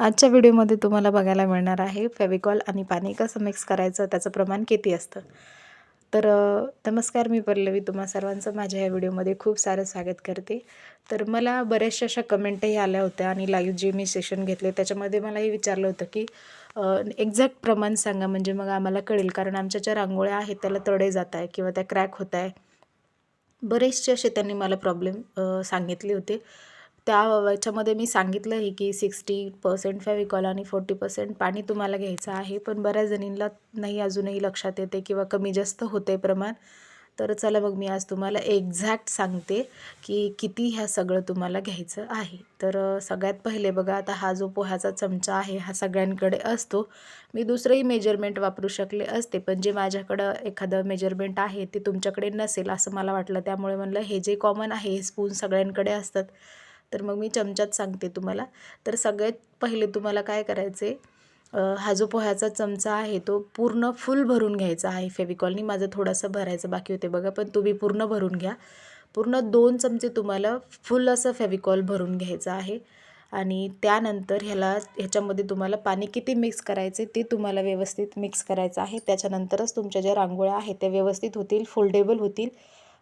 आजच्या व्हिडिओमध्ये तुम्हाला बघायला मिळणार आहे फेविकॉल आणि पाणी कसं मिक्स करायचं त्याचं प्रमाण किती असतं. तर नमस्कार मी पल्लवी. तुम्हा सर्वांचं माझ्या या व्हिडिओमध्ये खूप सारं स्वागत करते. तर मला बऱ्याचशा अशा कमेंटही आल्या होत्या आणि लाईव्ह जे मी सेशन घेतले त्याच्यामध्ये मला हे विचारलं होतं की एक्झॅक्ट प्रमाण सांगा. म्हणजे मग आम्हाला कळेल. कारण आमच्या ज्या रांगोळ्या आहेत त्याला तडे जात आहे किंवा त्या क्रॅक होत आहे बरेचसे असे त्यांनी मला प्रॉब्लेम सांगितले होते. त्या याच्यामध्ये मी सांगितलं आहे की सिक्स्टी पर्सेंट फॅविकॉल आणि फोर्टी पर्सेंट पाणी तुम्हाला घ्यायचं आहे. पण बऱ्याच जणींना नाही अजूनही लक्षात येते किंवा कमी जास्त होते प्रमाण. तर चला मग मी आज तुम्हाला एक्झॅक्ट सांगते की किती ह्या सगळं तुम्हाला घ्यायचं आहे. तर सगळ्यात पहिले बघा आता हा जो पोह्याचा चमचा आहे हा सगळ्यांकडे असतो. मी दुसरंही मेजरमेंट वापरू शकले असते पण जे माझ्याकडं एखादं मेजरमेंट आहे ते तुमच्याकडे नसेल असं मला वाटलं. त्यामुळे म्हणलं हे जे कॉमन आहे हे स्पून सगळ्यांकडे असतात. तर मग मी चमच्यात सांगते तुम्हाला. तर सगळ्यात पहिले तुम्हाला काय करायचे हा जो पोह्याचा चमचा आहे तो पूर्ण फुल भरून घ्यायचा आहे फेविकॉलनी माझं थोडंसं भरायचं बाकी होते बघा पण तुम्ही पूर्ण भरून घ्या. पूर्ण दोन चमचे तुम्हाला फुल असं फेविकॉल भरून घ्यायचं आहे. आणि त्यानंतर ह्याला ह्याच्यामध्ये तुम्हाला पाणी किती मिक्स करायचे ते तुम्हाला व्यवस्थित मिक्स करायचं आहे. त्याच्यानंतरच तुमच्या ज्या रांगोळ्या आहेत त्या व्यवस्थित होतील फोल्डेबल होतील.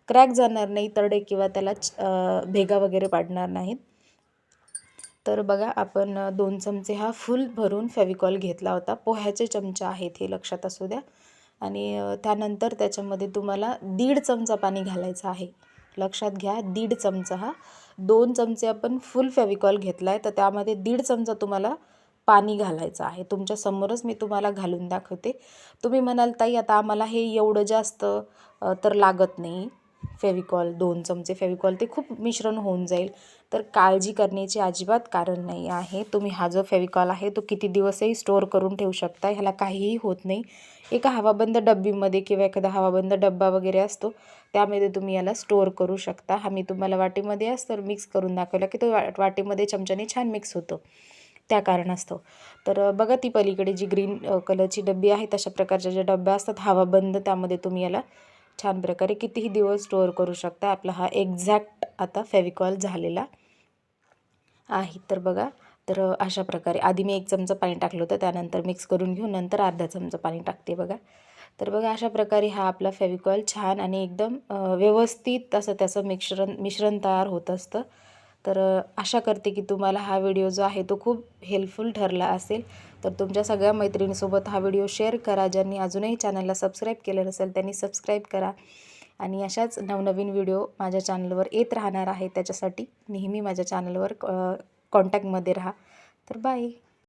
क्रॅक जाणार नाही तडे किंवा त्याला च- भेगा वगैरे पाडणार नाहीत. तर बघा आपण दोन चमचे हा फुल भरून फेविकॉल घेतला होता. पोह्याचे चमचे आहेत हे लक्षात असू द्या. आणि त्यानंतर त्याच्यामध्ये तुम्हाला दीड चमचा पाणी घालायचं आहे. लक्षात घ्या दीड चमचा हा. दोन चमचे आपण फुल फेविकॉल घेतला आहे तर त्यामध्ये दीड चमचा तुम्हाला पाणी घालायचं आहे. तुमच्या समोरच मी तुम्हाला घालून दाखवते. तुम्ही म्हणाल ताई आता आम्हाला हे एवढं जास्त तर लागत नाही. फेविकॉल दोन चमचे फेविकॉल ते खूप मिश्रण होऊन जाईल. तर काळजी करण्याची अजिबात कारण नाही आहे. तुम्ही हा जो फेविकॉल आहे तो किती दिवसही स्टोअर करून ठेवू शकता. ह्याला काहीही होत नाही. एका हवाबंद डब्बीमध्ये किंवा एखादा हवाबंद डब्बा वगैरे असतो त्यामध्ये तुम्ही याला स्टोअर करू शकता. हा मी तुम्हाला वाटीमध्ये असतं मिक्स करून दाखवला की तो वा वाटीमध्ये चमच्याने छान मिक्स होतो. त्या कारणास्तव. तर बघा ती पलीकडे जी ग्रीन कलरची डब्बी आहे तशा प्रकारच्या ज्या डब्या असतात हवाबंद त्यामध्ये तुम्ही याला छान प्रकारे कितीही दिवस स्टोअर करू शकता. आपला हा एक्झॅक्ट आता फेविकॉल झालेला आहे. तर बघा तर अशा प्रकारे आधी मी एक चमचा पाणी टाकलं होतं त्यानंतर मिक्स करून घेऊन नंतर अर्धा चमचा पाणी टाकते बघा. तर बघा अशा प्रकारे हा आपला फेविकॉल छान आणि एकदम व्यवस्थित असं त्याचं मिश्रण मिश्रण तयार होत असतं. तर आशा करते की तुम्हाला हा व्हिडिओ जो आहे तो खूप हेल्पफुल ठरला असेल. तर तुमच्या सगळ्या मैत्रिणीसोबत हा व्हिडिओ शेअर करा. ज्यांनी अजूनही चॅनलला सबस्क्राईब केलं नसेल त्यांनी सबस्क्राईब करा. आणि अशाच नवनवीन व्हिडिओ माझ्या चॅनलवर येत राहणार आहे. त्याच्यासाठी नेहमी माझ्या चॅनलवर कॉन्टॅक्टमध्ये राहा. तर बाय.